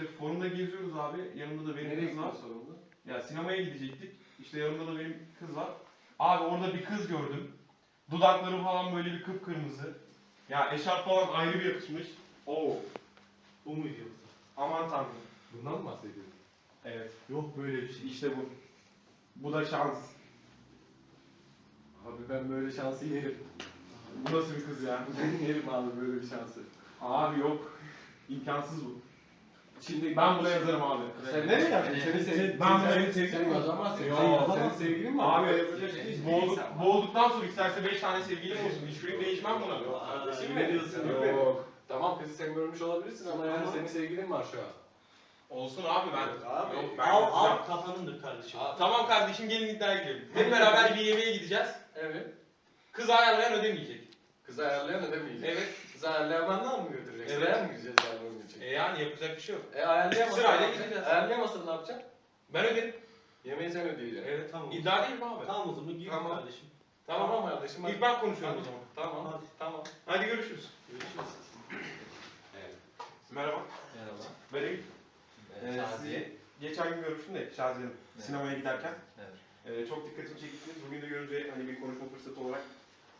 İşte forumda geziyoruz abi. Yanımda da benim Nereye kız var. sorumlu? Ya sinemaya gidecektik. İşte yanımda da benim kız var. Abi orada bir kız gördüm. Dudakları falan böyle bir kıpkırmızı. Ya eşarp falan ayrı bir yakışmış. Oo. Bu muydu yoksa? Aman tanrım. Bundan mı bahsediyorsun? Evet. Yok böyle bir şey. İşte bu. Bu da şans. Abi ben böyle şansı yerim. Bu nasıl bir kız ya? Yerim abi böyle bir şansı. Abi yok. İmkansız bu. Şimdi Ben buna yazarım abi. Sen ne mi yapacaksın? Senin sevgilin Ben sen- senin sevgilin sen mi? yazamazsın. Yok. Sen- Senin sevgilin mi? Abi boğulduk, boğulduktan sonra isterse 5 tane sevgilim olsun. Hiçbirini değişmem buna. Yok kardeşim Ne diyorsun? Yok. Tamam kızı sen görmüş olabilirsin ama yani senin sevgilin var şu an. Olsun abi ben. Abi Yok, ben al al kafanındır kardeşim. Tamam kardeşim gelin iddiaya girelim. Hep beraber bir yemeğe gideceğiz. Evet. Kız ayarlayan ödemeyecek. Kızı ayarlayan ödemeyecek. Evet. Kızı ayarlayamandan mı götürecek? Evet. Sıraya mı gireceğiz yani onun için? E yani yapacak bir şey yok. E ayarlayamazsın. Sırayla gideceğiz. Ayarlayamazsın ne yapacaksın? Ben öderim. Yemeği sen ödeyeceksin. Evet. Tamam. İddia değil mi abi? Tamam o zaman gir Tamam. kardeşim. Tamam. Tamam kardeşim. hadi. İlk ben konuşuyorum o Hadi. zaman. Tamam. Hadi. Tamam. Hadi görüşürüz. Görüşürüz. Evet. Merhaba. Merhaba. Ben Eyüp. Ee, Şaziye. sizi geçen gün görmüştüm de Şaziye Hanım. Evet. Sinemaya giderken. Evet. Ee, çok dikkatimi çektiniz. Bugün de görünce hani bir konuşma fırsatı olarak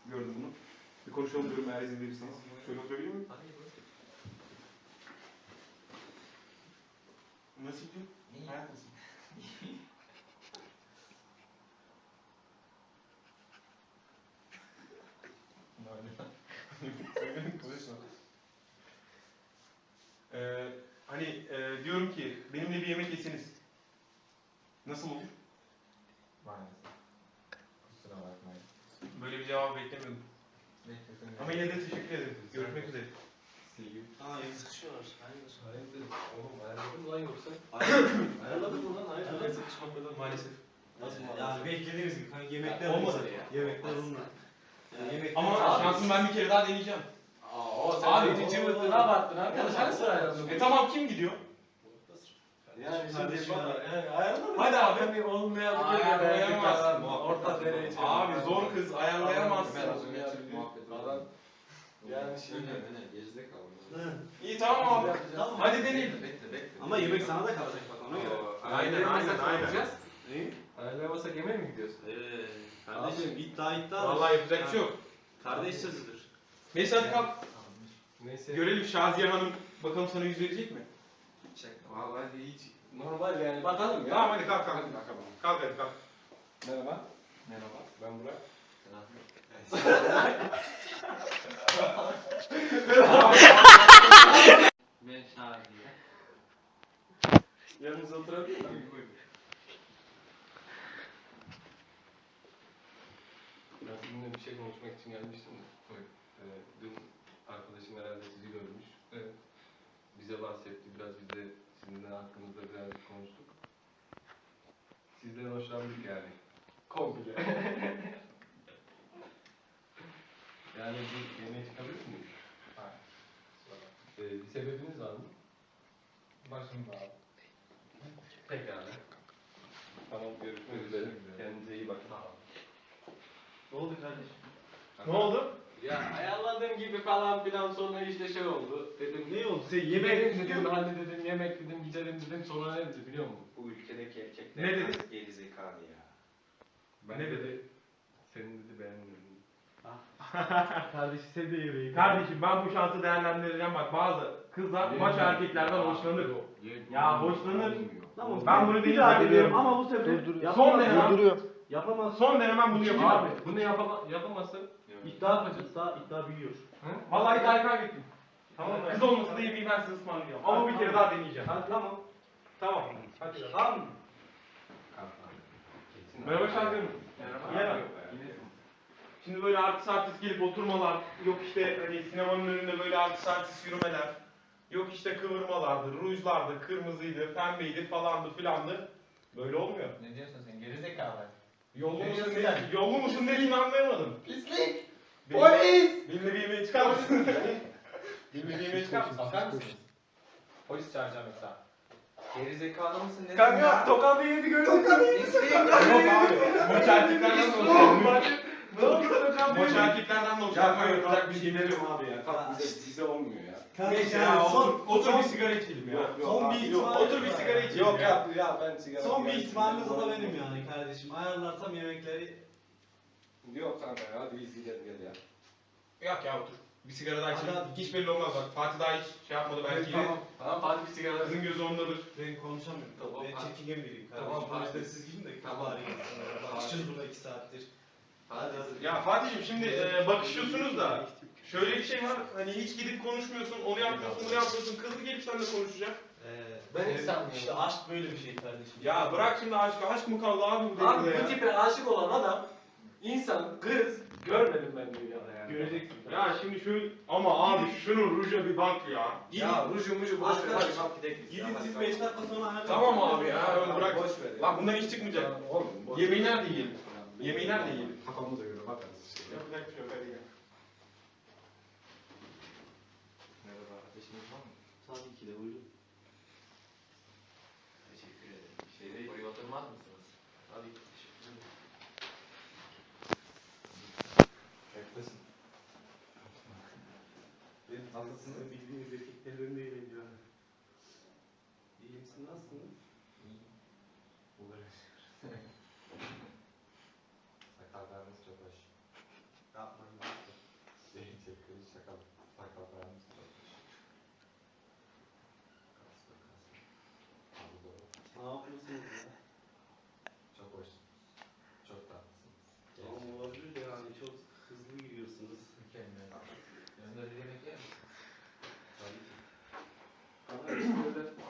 gördüm bunu. Bir konuşalım diyorum eğer izin verirseniz. Şöyle oturabilir miyim? Hadi buyur. Nasıl gidiyor? İyi. Hayat nasıl? Konuşma. Ee, hani e, diyorum ki benimle bir yemek yeseniz nasıl olur? Maalesef. Kusura bakmayın. Böyle bir cevap beklemiyordum. Beklesin. Ama yine de teşekkür ederim. Görüşmek üzere. Sevgili. Aa el sıkışıyorlar. Hayırdır? Hayırdır? Oğlum ayarladın lan yoksa? Ayarladın mı lan? Hayırdır? Hayır sıkışmaktadır Maalesef. Nasıl Yani beklediğimiz gibi. Kanka yemekler Olmadı. ya. Yemekler olmadı. Yani Ama şansım ben bir kere daha deneyeceğim. Aa o sen Abi, cıvıttın abarttın arkadaş. Hani sıra ayarladın? E tamam kim gidiyor? Yani Kardeşim ayarladın Hadi abi. Hani olmayabilir Ayarlayamazsın. belki falan. Orta derece. Abi zor kız ayarlayamazsın. Ben az önce Falan. Yani şimdi. Geride kaldı. Hı. İyi tamam abi. Tamam. Hadi deneyelim. Bekle bekle. Ama yemek sana da kalacak bak ona göre. Aynen aynen aynen. İyi. Ayarlayamasak yemeğe mi gidiyorsun? Eee kardeşim iddia iddia. Vallahi yapacak bir şey yok. Kardeş sözüdür. Neyse hadi kalk. Neyse. Görelim Şaziye Hanım bakalım sana yüz verecek mi? Çek. Vallahi hiç normal yani bakalım ya. Tamam hadi kalk kalk. Kalk hadi kalk. Merhaba. Merhaba. Ben Burak. Ben Şaziye. Yanınıza oturabilir miyim? Buyurun. Ben sizinle bir şey konuşmak için gelmiştim de. Ee, dün arkadaşım herhalde sizi görmüş. Evet. Bize bahsetti. Biraz biz de sizinle hakkınızda birazcık konuştuk. Sizden hoşlandık yani. Komple. yani bir yemeğe çıkabilir miyiz? Hayır. Ee, bir sebebiniz var mı? Başımda abi. Pekala. Tamam görüşmek üzere. Kendinize iyi bakın. Ne oldu kardeşim? Ne oldu? Ya ayarladığım gibi falan filan sonra işte şey oldu. Dedim Ne oldu? Sen yemek yemek dedim, hani dedim yemek dedim, gidelim dedim. Sonra ne dedi biliyor musun? Bu ülkedeki erkekler Ne dedi? geri zekalı ya. Ben Ne dedi? dedi? Senin dedi beğenmedim. Kardeşi sen de yemeği. Kardeşim ben bu şansı değerlendireceğim bak bazı kızlar maç erkeklerden hoşlanır. Ya hoşlanır. Tamam. Ben bunu bir daha deniyorum ama bu sefer Son yapamazsın. denemem. Yapamazsın. Son denemem bunu yapacağım. Abi bunu yapama yapamazsın. İddia iddia iddia biliyor. Vallahi iddiayı kaybettim. Tamam mı? Kız olmasa da yemeği ben size ısmarlayacağım. Ama bir kere daha deneyeceğim. Hadi tamam. Tamam. Hadi. Tamam. Merhaba Hanım. Merhaba. Şimdi böyle artist artist gelip oturmalar, yok işte hani sinemanın önünde böyle artist artist yürümeler, yok işte kıvırmalardı, rujlardı, kırmızıydı, pembeydi falandı filandı. Böyle olmuyor. Ne diyorsun sen? Gerizekalı. Yollu Ne musun diyorsun ne, sen? yollu musun dediğini anlayamadım. Pislik. Polis! Benimle bir yemeğe çıkar mısın? Bir yemeğe çıkar mısın? Bakar mısınız? Polis çağıracağım yoksa. Gerizekalı mısın ne Kanka tokadı yedi gördün mü? Pislik. Yok abi. Maç erkeklerden de hoşlanmıyor. Yedi? erkeklerden de kanka Yapacak bir şey yok. abi ya. Kalk bize, bize olmuyor ya. Kardeşim Neyse ya son, otur, otur son, bir sigara içelim ya. Yok, yok, son bir ihtimal- Otur bir sigara içelim Yok ya. ya, ya ben sigara son bir ihtimalimiz o da benim yani kardeşim. Ayarlarsam yemekleri Yok kanka ya, hadi biz gidelim gel ya. Yok ya otur. Bir sigara daha içelim. Hadi. Hiç belli olmaz bak. Fatih daha hiç şey yapmadı belki. Tamam. Tamam Fatih bir sigara Kızın gözü ondadır. ben konuşamıyorum. Tamam, ben çekingen biriyim kardeşim. Tamam, hadi. siz gidin de Tamam. bari gitsinler. Bakışacağız burada iki saattir. Hadi. Ya Fatih'im şimdi e, bakışıyorsunuz da şöyle bir şey var. Hani hiç gidip konuşmuyorsun, onu yapmıyorsun, bunu yapmıyorsun. Kız da gelip seninle konuşacak. Ee, Ben hiç sanmıyorum. İşte aşk böyle bir şey kardeşim. Ya bırak şimdi aşk. Aşk mı kaldı abi bu Abi devirde bu ya? tipe aşık olan adam, insan, kız görmedim ben dünyada yani. Göreceksin. Ya şimdi şu ama abi şunun ruja bir bak ya. Ya ruju muju boş ver. Arkadaş, Hadi kalk gidelim. Gidin siz 5 dakika sonra. Tamam abi ya öyle bırak. Boş ver ya. Lan bundan hiç çıkmayacak. Oğlum, boş ver. Yemeği nerede yiyelim? Yemeği nerede yiyelim? Kafamıza göre bakarız işte. Yapacak bir şey yok hadi gel. Merhaba, ateşiniz var mı? Tabii ki de buyurun. Teşekkür ederim. Şey değil, oraya oturmaz mısınız? Tabii ki, teşekkür ederim. Yaklaşın. Nasılsınız? Bildiğiniz erkeklerden de eğleniyor. İyi misin? Nasılsın? Uğraşıyoruz. Sakallarınız çok hoş. Yapmayın. Gerçekten şaka. Sakallarınız çok hoş. Kaslı kaslı. Abi doğru. Ne yapıyorsunuz ya? Çok hoşsunuz. Çok tatlısınız. Tamam olabilir de yani çok hızlı giriyorsunuz. Mükemmel. Yanında bir yemek yer misin? Tabii ki.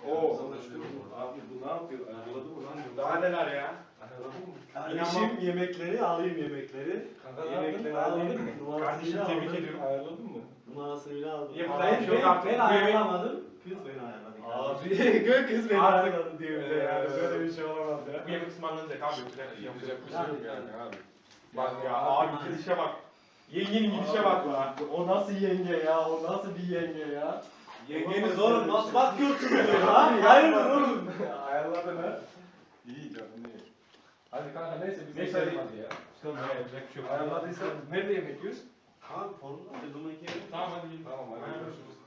Oo. Abi bu ne yapıyor? Ayarladı mı lan? Daha neler ya? Kardeşim yemekleri alayım yemekleri. Yemekleri alayım. Kardeşim, bile tebrik aldım. ediyorum. Ayarladın mı? Numarasını bile aldım. Bir şey yok ben, artık. ben Bu ayarlamadım. Kız beni ayarladı. Abi, Gök kız beni Artık- ayarladı diyor bir de yani. Böyle bir şey olamaz ya. Bu yemek ısmarlanacak abi. Yapacak bir şey yok. Yapacak bir şey yok yani abi. Bak ya abi gidişe bak. Yengenin gidişe bak la. O nasıl yenge ya? O nasıl bir yenge ya? Yengeniz oğlum nasıl bakıyorsunuz ya? Hayırdır oğlum ha? İyi canım iyi. Hadi kanka neyse biz Neyse, geçelim hadi. hadi ya. Çıkalım ya yapacak bir şey yok. Ayarladıysa nerede yemek yiyoruz? Abi porno da yemek yemek. Tamam hadi gidelim. Tamam hadi görüşürüz.